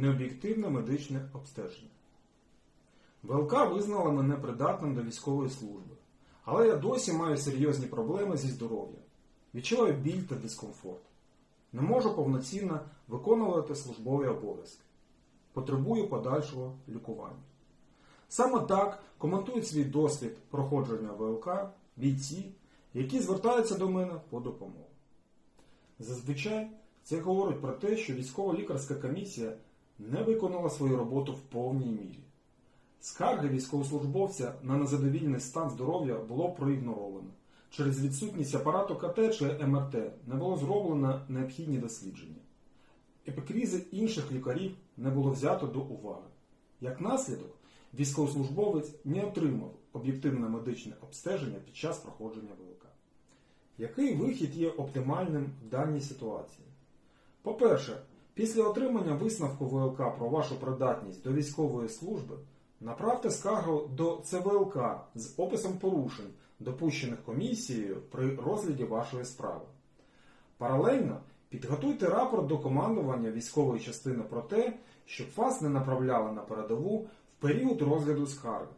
необ'єктивне медичне обстеження. ВЛК визнала мене придатним до військової служби, але я досі маю серйозні проблеми зі здоров'ям. Відчуваю біль та дискомфорт. Не можу повноцінно виконувати службові обов'язки. Потребую подальшого лікування. Саме так коментують свій досвід проходження ВЛК бійці, які звертаються до мене по допомогу. Зазвичай це говорить про те, що військово-лікарська комісія не виконала свою роботу в повній мірі. Скарги військовослужбовця на незадовільний стан здоров'я було проігноровано. Через відсутність апарату КТ чи МРТ не було зроблено необхідні дослідження. Епікрізи інших лікарів не було взято до уваги. Як наслідок, військовослужбовець не отримав об'єктивне медичне обстеження під час проходження ВЛК. Який вихід є оптимальним в даній ситуації? По-перше, після отримання висновку ВЛК про вашу придатність до військової служби, направте скаргу до ЦВЛК з описом порушень, допущених комісією при розгляді вашої справи. Паралельно підготуйте рапорт до командування військової частини про те, щоб вас не направляли на передову в період розгляду скарги.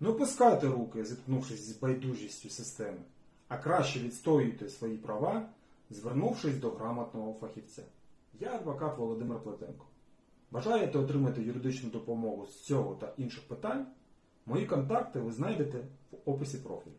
Не опускайте руки, зіткнувшись з байдужістю системи, а краще відстоюйте свої права, звернувшись до грамотного фахівця. Я адвокат Володимир Плетенко. Бажаєте отримати юридичну допомогу з цього та інших питань? Мої контакти ви знайдете в описі профілю.